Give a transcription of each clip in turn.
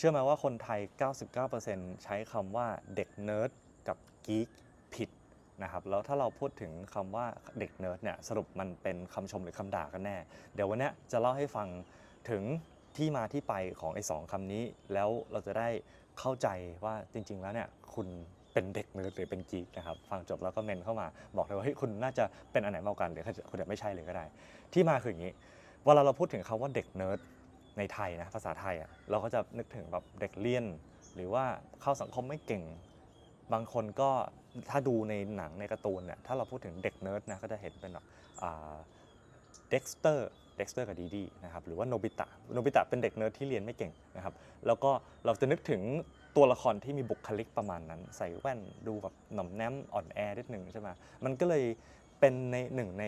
เชื่อไหมว่าคนไทย 99%ใช้คำว่าเด็กเนิร์ดกับกีกผิดนะครับแล้วถ้าเราพูดถึงคำว่าเด็กเนิร์ดเนี่ยสรุปมันเป็นคำชมหรือคำด่ากันแน่ เดี๋ยววันนี้จะเล่าให้ฟังถึงที่มาที่ไปของไอ้สองคำนี้ แล้วเราจะได้เข้าใจว่าจริง ๆ แล้วเนี่ยคุณเป็นเด็กเนิร์ดหรือเป็นกีกนะครับฟังจบแล้วก็เมนเข้ามาบอกเลยว่าเฮ้ยคุณน่าจะเป็นอันไหนมากกันหรือคุณจะไม่ใช่เลยก็ได้ ที่มาคืออย่างนี้เวลาเราพูดถึงคำว่าเด็กเนิร์ด ในไทยนะภาษาไทยอะเราก็จะนึกถึงแบบเด็กเลี่ยน หรือว่าเข้าสังคมไม่เก่ง บางคนก็ถ้าดูในหนังในการ์ตูนเนี่ยถ้าเราพูดถึงเด็กเนิร์ดนะก็จะเห็นเป็นแบบเด็กสเตอร์เด็กสเตอร์กับดีดีนะครับหรือว่าโนบิตะโนบิตะเป็นเด็กเนิร์ดที่เรียนไม่เก่งนะครับแล้วก็เราจะนึกถึงตัวละครที่มีบุคลิกประมาณนั้น ใส่แว่นดูแบบหน่อมแนมอ่อนแอนิดหนึ่งใช่ไหมมันก็เลยเป็นในหนึ่งใน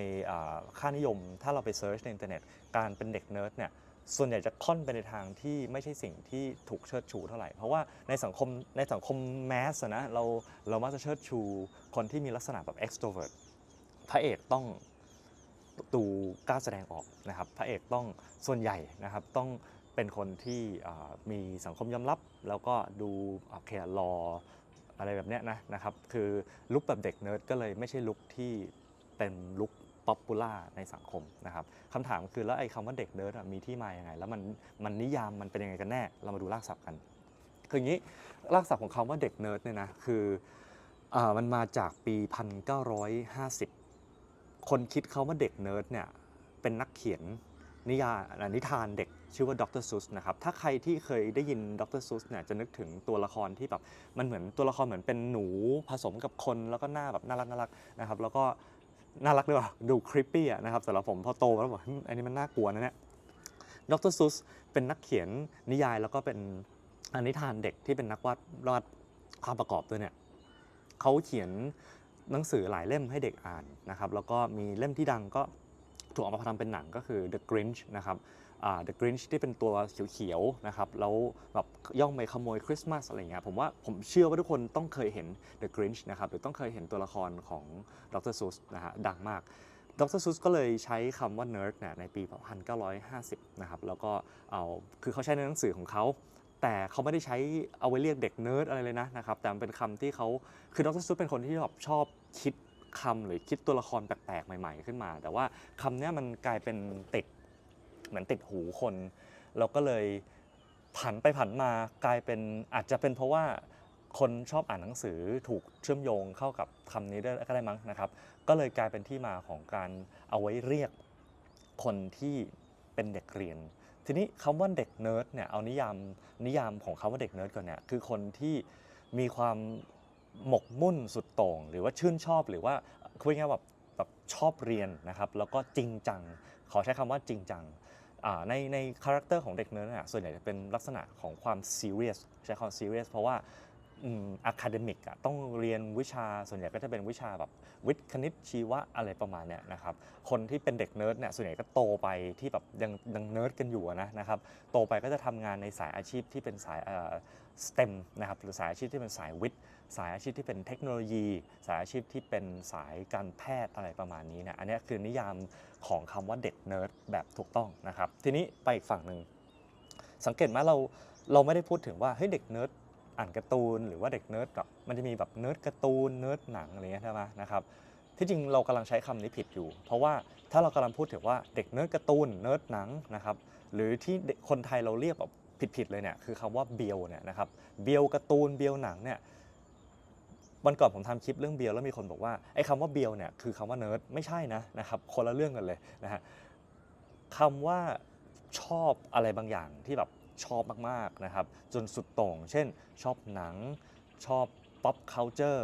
ค่านิยม ถ้าเราไปเซิร์ชในอินเทอร์เน็ตการเป็นเด็กเนิร์ดเนี่ย ส่วนใหญ่จะค่อนไปในทางที่ไม่ใช่สิ่งที่ถูกเชิดชูเท่าไหร่ เพราะว่าในสังคมในสังคมแมสอะนะเราเรามักจะเชิดชูคนที่มีลักษณะแบบ extrovert พระเอกต้องดูกล้าแสดงออกนะครับ พระเอกต้องส่วนใหญ่นะครับต้องเป็นคนที่มีสังคมยอมรับ แล้วก็ดูโอเครออะไรแบบเนี้ยนะนะครับ คือลุคแบบเด็กเนิร์ดก็เลยไม่ใช่ลุคที่เป็นลุค ป๊อปปูล่าในสังคมนะครับคำถามคือแล้วไอ้คำว่าเด็กเนิร์ดมีที่มาอย่างไง แล้วมันมันนิยามมันเป็นยังไงกันแน่ เรามาดูรากศัพท์กัน คืออย่างนี้รากศัพท์ของคำว่าเด็กเนิร์ดเนี่ยนะคืออมันมาจากปี 1950 คนคิดเขาว่าเด็กเนิร์ดเนี่ยเป็นนักเขียนนิยายนิทานเด็กชื่อว่าดรซุสนะครับ ถ้าใครที่เคยได้ยินดรซุสเนี่ยจะนึกถึงตัวละครที่แบบมันเหมือนตัวละครเหมือนเป็นหนูผสมกับคนแล้วก็หน้าแบบน่ารักน่ารักนะครับ แล้วก็ น่ารักด้วยว่ะดูคริปปี้อะนะครับสำหรับผมพอโตแล้วบอกอันนี้มันน่ากลัวนะเนี่ยดรซุสเป็นนักเขียนนิยายแล้วก็เป็นอนิทานเด็กที่เป็นนักวาดวาดความประกอบด้วยเนี่ยเขาเขียนหนังสือหลายเล่มให้เด็กอ่านนะครับแล้วก็มีเล่มที่ดังก็ถูกเอามาทำเป็นหนังก็คือ The Grinch นะครับ อ่า The Grinch ที่เป็นตัวเขียวๆนะครับแล้วแบบย่องไปขโมยคริสต์มาสอะไรเงี้ยผมว่าผมเชื่อว่าทุกคนต้องเคยเห็น The Grinch นะครับหรือต้องเคยเห็นตัวละครของดรซูสนะฮะดังมากดรซูสก็เลยใช้คำว่า nerd เนี่ยในปี 1950 นะครับแล้วก็เอาคือเขาใช้ในหนังสือของเขาแต่เขาไม่ได้ใช้เอาไว้เรียกเด็กเนิร์ดอะไรเลยนะนะครับแต่มันเป็นคำที่เขาคือดรซุปเป็นคนที่แบบชอบคิดคำหรือคิดตัวละครแปลกๆ ใหม่ๆ ขึ้นมา แต่ว่าคำเนี้ยมันกลายเป็นติด เหมือนติดหูคน เราก็เลยผันไปผันมากลายเป็นอาจจะเป็นเพราะว่าคนชอบอ่านหนังสือถูกเชื่อมโยงเข้ากับคำนี้ด้วยก็ได้มั้งนะครับ ก็เลยกลายเป็นที่มาของการเอาไว้เรียกคนที่เป็นเด็กเรียน ทีนี้คำว่าเด็กเนิร์ดเนี่ยเอานิยามนิยามของคำว่าเด็กเนิร์ดก่อนเนี่ยคือคนที่มีความหมกมุ่นสุดโต่ง หรือว่าชื่นชอบหรือว่าคุยง่ายแบบแบบชอบเรียนนะครับ แล้วก็จริงจัง ขอใช้คำว่าจริงจัง ในในคาแรคเตอร์ของเด็กเนิร์ดเนี่ยส่วนใหญ่จะเป็นลักษณะของความซีเรียสใช้คำซีเรียสเพราะว่า อะคาเดมิกอะต้องเรียนวิชาส่วนใหญ่ก็จะเป็นวิชาแบบวิทย์คณิตชีวะอะไรประมาณเนี้ยนะครับคนที่เป็นเด็กเนิร์ดเนี่ยส่วนใหญ่ก็โตไปที่แบบยังยังเนิร์ดกันอยู่นะนะครับโตไปก็จะทำงานในสายอาชีพที่เป็นสายสเต็มนะครับหรือสายอาชีพที่เป็นสายวิทย์ สายอาชีพที่เป็นเทคโนโลยี สายอาชีพที่เป็นสายการแพทย์อะไรประมาณนี้นะอันนี้คือนิยามของคำว่าเด็กเนิร์ดแบบถูกต้องนะครับทีนี้ไปอีกฝั่งหนึ่งสังเกตไหมเราเราไม่ได้พูดถึงว่าเฮ้ยเด็กเนิร์ด อ่านการ์ตูนหรือว่าเด็กเนิร์ดแบบมันจะมีแบบเนิร์ดการ์ตูนเนิร์ดหนังอะไรเงี้ยใช่ไหมนะครับที่จริงเรากำลังใช้คำนี้ผิดอยู่ เพราะว่าถ้าเรากำลังพูดถึงว่าเด็กเนิร์ดการ์ตูนเนิร์ดหนังนะครับหรือที่คนไทยเราเรียกแบบผิดๆเลยเนี่ยคือคำว่าเบียวเนี่ยนะครับเบียวการ์ตูนเบียวหนังเนี่ยวันก่อนผมทำคลิปเรื่องเบียวแล้วมีคนบอกว่าไอ้คำว่าเบียวเนี่ยคือคำว่าเนิร์ดไม่ใช่นะนะครับคนละเรื่องกันเลยนะฮะคำว่าชอบอะไรบางอย่างที่แบบ ชอบมากๆนะครับ จนสุดโต่ง เช่น ชอบหนัง ชอบ pop culture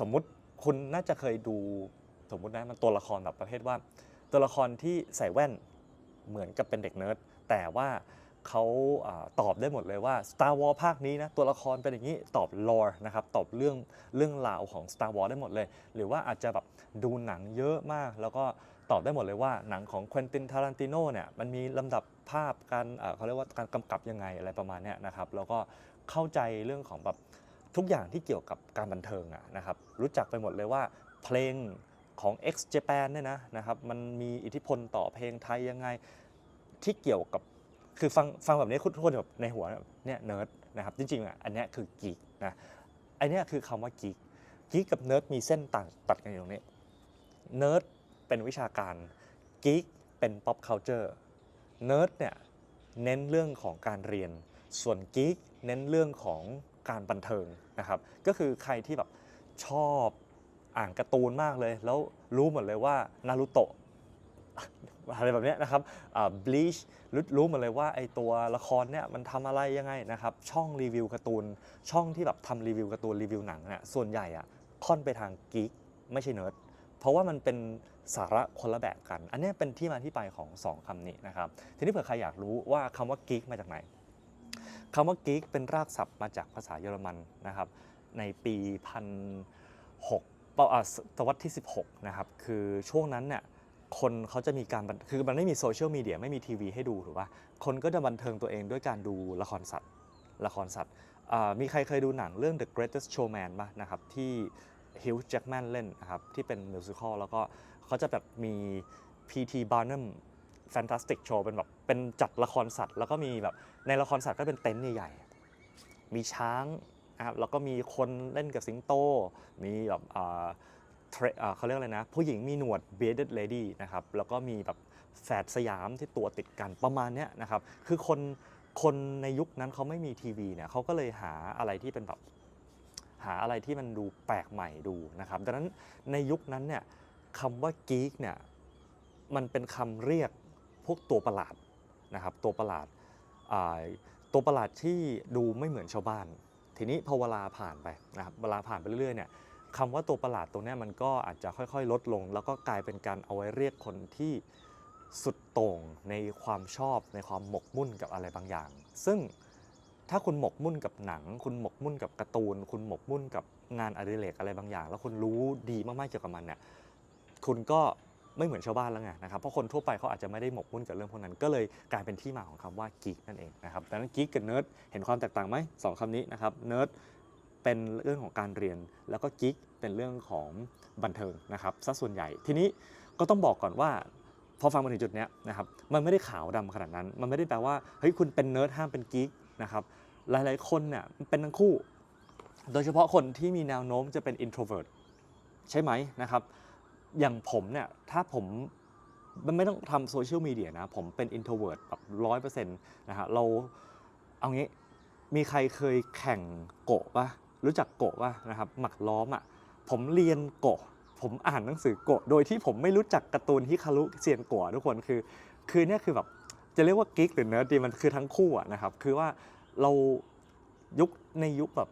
สมมุติคุณน่าจะเคยดูสมมุตินะมันตัวละครแบบประเภทว่า ตัวละครที่ใส่แว่นเหมือนกับเป็นเด็กเนิร์ดแต่ว่า เขาอตอบได้หมดเลยว่า Star Wars ภาคนี้นะตัวละครเป็นอย่างนี้ตอบ lore นะครับตอบเรื่องเรื่องราวของ Star Wars ได้หมดเลย หรือว่าอาจจะแบบดูหนังเยอะมาก แล้วก็ตอบได้หมดเลยว่าหนังของควินตินทารันติโนเนี่ยมันมีลำดับภาพการเขาเรียกว่าการกำกับยังไงอะไรประมาณนี้นะครับแล้วก็เข้าใจเรื่องของแบบทุกอย่างที่เกี่ยวกับการบันเทิงะนะครับรู้จักไปหมดเลยว่าเพลงของ X Japan เนี่ยนะนะครับมันมีอิทธิพลต่อเพลงไทยยังไงที่เกี่ยวกับ คือฟังฟังแบบนี้ทุกคนแบบในหัวเนี่ยเนิร์ดนะครับจริงๆอะอันนี้คือกีกนะอันนี้คือคำว่ากีกกีกกับเนิร์ดมีเส้นต่างตัดกันอยู่ตรงนี้เนิร์ดเป็นวิชาการกีกเป็น pop culture เนิร์ดเนี่ยเน้นเรื่องของการเรียน ส่วนกีกเน้นเรื่องของการบันเทิงนะครับ ก็คือใครที่แบบชอบอ่านการ์ตูนมากเลย แล้วรู้หมดเลยว่านารูโตะ อะไรแบบนี้นะครับบลีชรู้รู้หมดเลยว่าไอตัวละครเนี่ยมันทำอะไรยังไงนะครับ ช่องรีวิวการ์ตูน ช่องที่แบบทำรีวิวการ์ตูนรีวิวหนังเนี่ยส่วนใหญ่อะค่อนไปทางกีกไม่ใช่เนิร์ดเพราะว่ามันเป็นสาระคนละแบบกัน อันนี้เป็นที่มาที่ไปของ 2คำนี้นะครับ ทีนี้เผื่อใครอยากรู้ว่าคำว่ากีกมาจากไหนคำว่ากีกเป็นรากศัพท์มาจากภาษาเยอรมันนะครับ ในปีพันหกศตวรรษที่ 16 นะครับ คือช่วงนั้นเนี่ย คนเขาจะมีการบันคือมันไม่มีโซเชียลมีเดียไม่มีทีวีให้ดูถูกปะคนก็จะบันเทิงตัวเองด้วยการดูละครสัตว์ ละครสัตว์มีใครเคยดูหนังเรื่อง The Greatest Showman ป่ะนะครับที่ฮิวจ์แจ็กแมนเล่นนะครับที่เป็นมิวสิควลแล้วก็เขาจะแบบมี P.T. Barnum Fantastic Show เป็นแบบเป็นจัดละครสัตว์ แล้วก็มีแบบในละครสัตว์ก็เป็นเต็นท์ใหญ่ๆมีช้างนะครับแล้วก็มีคนเล่นกับสิงโต มีแบบ เขาเรียกอะไรนะ ผู้หญิงมีหนวด bearded lady นะครับ แล้วก็มีแบบแฝดสยามที่ตัวติดกันประมาณเนี้ยนะครับ คือคนคนในยุคนั้นเขาไม่มีทีวีเนี่ยเขาก็เลยหาอะไรที่เป็นแบบหาอะไรที่มันดูแปลกใหม่ดูนะครับดังนั้นในยุคนั้นเนี่ยคำว่า geek เนี่ยมันเป็นคำเรียกพวกตัวประหลาดนะครับตัวประหลาดตัวประหลาดที่ดูไม่เหมือนชาวบ้าน ทีนี้พอเวลาผ่านไปนะครับเวลาผ่านไปเรื่อยๆเนี่ย คำว่าตัวประหลาดตรงเนี้มันก็อาจจะค่อยๆ ลดลง แล้วก็กลายเป็นการเอาไว้เรียกคนที่สุดโต่งในความชอบในความหมกมุ่นกับอะไรบางอย่าง ซึ่งถ้าคุณหมกมุ่นกับหนัง คุณหมกมุ่นกับการ์ตูน คุณหมกมุ่นกับงานอดิเรกอะไรบางอย่าง แล้วคุณรู้ดีมากๆเกี่ยวกับมันเนี่ยคุณก็ไม่เหมือนชาวบ้านแล้วไงนะครับเพราะคนทั่วไปเขาอาจจะไม่ได้หมกมุ่นกับเรื่องพวกนั้น ก็เลยกลายเป็นที่มาของคำว่า geek นั่นเองนะครับดังนั้น geek กับ nerd เห็นความแตกต่างไหมสองคำนี้นะครับ nerd เป็นเรื่องของการเรียน แล้วก็ geek เป็นเรื่องของบันเทิงนะครับซะส่วนใหญ่ทีนี้ก็ต้องบอกก่อนว่าพอฟังมาถึงจุดนี้นะครับมันไม่ได้ขาวดำขนาดนั้น มันไม่ได้แปลว่าเฮ้ยคุณเป็นเนิร์ดห้ามเป็นกิ๊กนะครับหลายๆคนเนี่ยเป็นทั้งคู่ โดยเฉพาะคนที่มีแนวโน้มจะเป็น introvert ใช่ไหมนะครับอย่างผมเนี่ยถ้าผมมันไม่ต้องทำโซเชียลมีเดียนะ ผมเป็น introvert แบบร้อยเปอร์เซ็นต์นะฮะเราเอางี้มีใครเคยแข่งโกะปะ รู้จักโกะป่ะนะครับหมักล้อมอะผมเรียนโกะผมอ่านหนังสือโกะโดยที่ผมไม่รู้จักการ์ตูนฮิคารุเซียนโกะทุกคนคือ คือเนี่ยคือแบบจะเรียกว่ากิ๊กหรือเนิร์ดดีมันคือทั้งคู่อะนะครับคือว่าเรายุคในยุคแบบ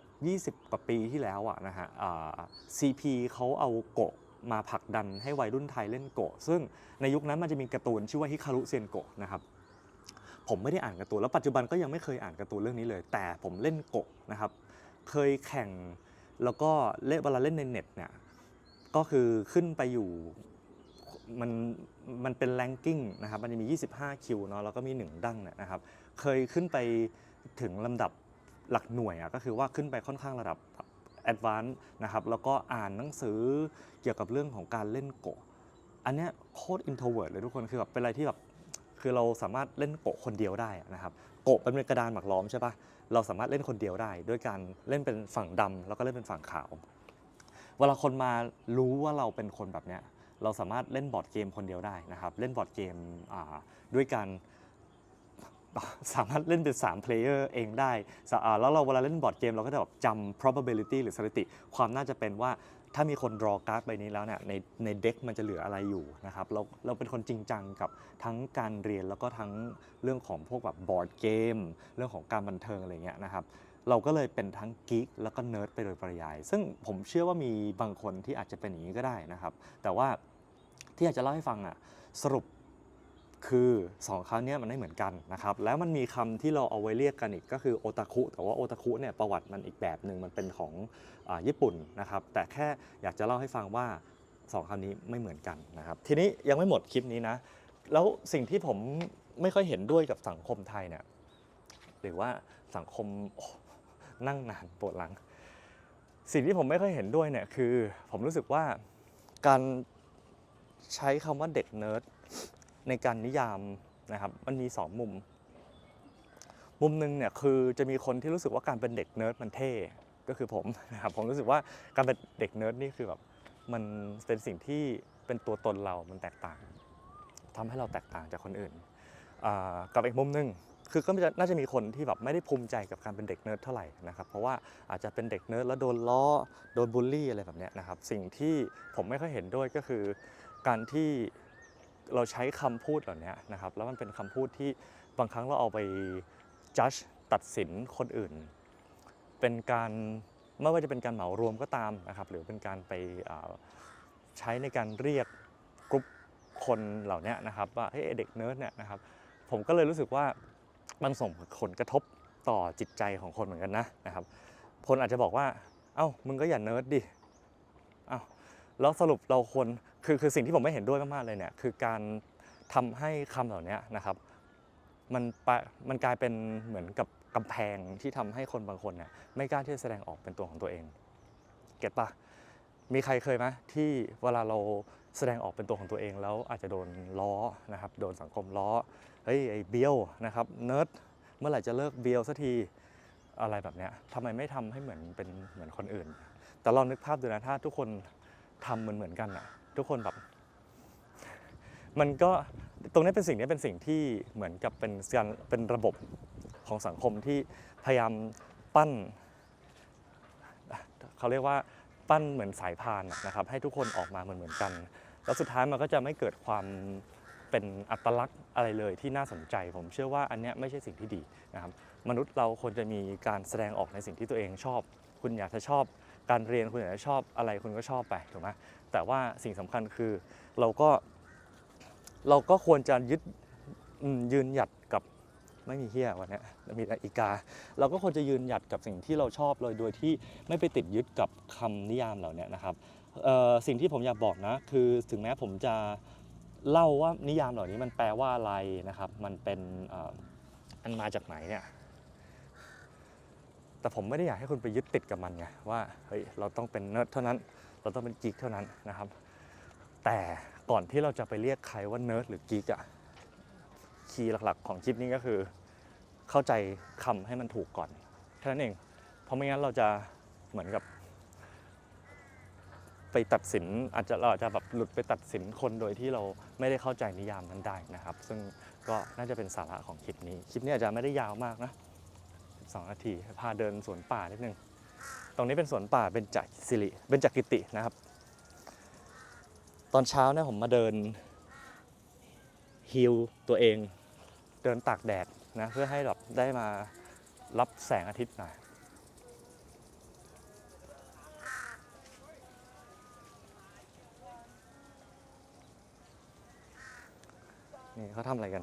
20 กว่าปีที่แล้วอะนะฮะอ่า CP เขาเอาโกะมาผลักดันให้วัยรุ่นไทยเล่นโกะ ซึ่งในยุคนั้นมันจะมีการ์ตูนชื่อว่าฮิคารุเซียนโกะนะครับผมไม่ได้อ่านการ์ตูนแล้วปัจจุบันก็ยังไม่เคยอ่านการ์ตูนเรื่องนี้เลย แต่ผมเล่นโกะนะครับ เคยแข่ง แล้วก็เล่นเวลาเล่นในเน็ตเนี่ยก็คือขึ้นไปอยู่มันมันเป็นแรงกิ้งนะครับมันจะมี 25 คิวเนาะแล้วก็มี 1 ดั้งเนี่ยนะครับ เคยขึ้นไปถึงลำดับหลักหน่วยอะก็คือว่าขึ้นไปค่อนข้างระดับแอดวานซ์นะครับแล้วก็อ่านหนังสือเกี่ยวกับเรื่องของการเล่นโกะอันเนี้ยโคตรอินโทรเวิร์ดเลยทุกคนคือแบบเป็นอะไรที่แบบคือเราสามารถเล่นโกะคนเดียวได้นะครับ โกะเป็นกระดานหมากล้อมใช่ปะ เราสามารถเล่นคนเดียวได้ ด้วยการเล่นเป็นฝั่งดำแล้วก็เล่นเป็นฝั่งขาว เวลาคนมารู้ว่าเราเป็นคนแบบเนี้ยเราสามารถเล่นบอร์ดเกมคนเดียวได้นะครับ เล่นบอร์ดเกมด้วยการสามารถเล่นเป็น3 player เองได้ แล้วเราเวลาเล่นบอร์ดเกมเราก็จะแบบจำ probability หรือสถิติ ความน่าจะเป็นว่า ถ้ามีคนรอการ์ดใบนี้แล้วเนี่ยในในเด็กมันจะเหลืออะไรอยู่นะครับเราเราเป็นคนจริงจังกับทั้งการเรียนแล้วก็ทั้งเรื่องของพวกแบบบอร์ดเกม เรื่องของการบันเทิงอะไรเงี้ยนะครับเราก็เลยเป็นทั้งกิ๊กแล้วก็เนิร์ดไปโดยปริยาย ซึ่งผมเชื่อว่ามีบางคนที่อาจจะเป็นอย่างนี้ก็ได้นะครับ แต่ว่าที่อยากจะเล่าให้ฟังอะสรุป คือสองครั้งนี้มันไม่เหมือนกันนะครับ แล้วมันมีคำที่เราเอาไว้เรียกกันอีกก็คือโอตาคุแต่ว่าโอตาคุเนี่ยประวัติมันอีกแบบหนึ่งมันเป็นของอญี่ปุ่นนะครับ แต่แค่อยากจะเล่าให้ฟังว่าสองคำนี้ไม่เหมือนกันนะครับ ทีนี้ยังไม่หมดคลิปนี้นะ แล้วสิ่งที่ผมไม่ค่อยเห็นด้วยกับสังคมไทยเนี่ยหรือว่าสังคมนั่งนานปวดหลัง สิ่งที่ผมไม่ค่อยเห็นด้วยเนี่ยคือ ผมรู้สึกว่าการใช้คำว่าเด็กเนิร์ด ในการนิยามนะครับมันมีสองมุม มุมหนึ่งเนี่ยคือจะมีคนที่รู้สึกว่าการเป็นเด็กเนิร์ดมันเท่ก็คือผมนะครับผมรู้สึกว่าการเป็นเด็กเนิร์ดนี่คือแบบมันเป็นสิ่งที่เป็นตัวตนเรา มันแตกต่างทำให้เราแตกต่างจากคนอื่น กับอีกมุมหนึ่งคือก็น่าจะมีคนที่แบบไม่ได้ภูมิใจกับการเป็นเด็กเนิร์ดเท่าไหร่นะครับ เพราะว่าอาจจะเป็นเด็กเนิร์ดแล้วโดนล้อ โดนบูลลี่อะไรแบบนี้นะครับ สิ่งที่ผมไม่ค่อยเห็นด้วยก็คือการที่ เราใช้คำพูดเหล่านี้นะครับ แล้วมันเป็นคำพูดที่บางครั้งเราเอาไป judge ตัดสินคนอื่น เป็นการไม่ว่าจะเป็นการเหมารวมก็ตามนะครับ หรือเป็นการไปใช้ในการเรียกกลุ่มคนเหล่านี้นะครับว่าเฮ้ยเด็กเนิร์ดเนี่ยนะครับผมก็เลยรู้สึกว่ามันส่งผลกระทบต่อจิตใจของคนเหมือนกันนะนะครับ คนอาจจะบอกว่า เอ้ามึงก็อย่าเนิร์ดดิ เอ้าแล้วสรุปเราควร คือคือสิ่งที่ผมไม่เห็นด้วยมากๆเลยเนี่ยคือการทำให้คำเหล่านี้นะครับมันมันกลายเป็นเหมือนกับกำแพงที่ทำให้คนบางคนเนี่ยไม่กล้าที่จะแสดงออกเป็นตัวของตัวเอง เก็ตปะมีใครเคยไหมที่เวลาเราแสดงออกเป็นตัวของตัวเองแล้วอาจจะโดนล้อนะครับโดนสังคมล้อเฮ้ยไอ้เบียวนะครับเนิร์ดเมื่อไหร่จะเลิกเบียวสักทีอะไรแบบเนี้ยทำไมไม่ทำให้เหมือนเป็นเหมือนคนอื่น แต่ลองนึกภาพดูนะถ้าทุกคนทำเหมือนเหมือนกันอะ ทุกคนแบบ มันก็ตรงนี้เป็นสิ่งนี้เป็นสิ่งที่เหมือนกับเป็นการเป็นระบบของสังคมที่พยายามปั้นเขาเรียกว่าปั้นเหมือนสายพานนะครับ ให้ทุกคนออกมาเหมือนเหมือนกัน แล้วสุดท้ายมันก็จะไม่เกิดความเป็นอัตลักษณ์อะไรเลยที่น่าสนใจ ผมเชื่อว่าอันนี้ไม่ใช่สิ่งที่ดีนะครับ มนุษย์เราควรจะมีการแสดงออกในสิ่งที่ตัวเองชอบ คุณอยากจะชอบ การเรียนคุณอยากจะชอบอะไรคุณก็ชอบไปถูกไหมแต่ว่าสิ่งสำคัญคือเราก็เราก็ควรจะยึดยืนหยัดกับไม่มีเฮียวันนี้มีแต่อีกา เราก็ควรจะยืนหยัดกับสิ่งที่เราชอบเลยโดยที่ไม่ไปติดยึดกับคำนิยามเหล่านี้นะครับสิ่งที่ผมอยากบอกนะคือถึงแม้ผมจะเล่าว่านิยามเหล่านี้มันแปลว่าอะไรนะครับ มันเป็นอันมาจากไหนเนี่ย แต่ผมไม่ได้อยากให้คุณไปยึดติดกับมันไงว่าเฮ้ยเราต้องเป็นเนิร์ดเท่านั้น เราต้องเป็นกิ๊กเท่านั้นนะครับ แต่ก่อนที่เราจะไปเรียกใครว่าเนิร์ดหรือกิ๊กอะคีย์หลักๆ ของคลิปนี้ก็คือ เข้าใจคำให้มันถูกก่อนแค่นั้นเองเพราะไม่งั้นเราจะเหมือนกับ ไปตัดสินอาจจะเราอาจจะแบบหลุดไปตัดสินคนโดยที่เราไม่ได้เข้าใจนิยามนั้นได้นะครับ ซึ่งก็น่าจะเป็นสาระของคลิปนี้ คลิปนี้อาจจะไม่ได้ยาวมากนะ 12 นาที พาเดินสวนป่านิดนึง ตรงนี้เป็นสวนป่าเป็นจักสิริเป็นจักกิตินะครับ ตอนเช้าเนี่ยผมมาเดินฮิลตัวเอง เดินตากแดดนะเพื่อให้แบบได้มารับแสงอาทิตย์หน่อยนี่เขาทำอะไรกัน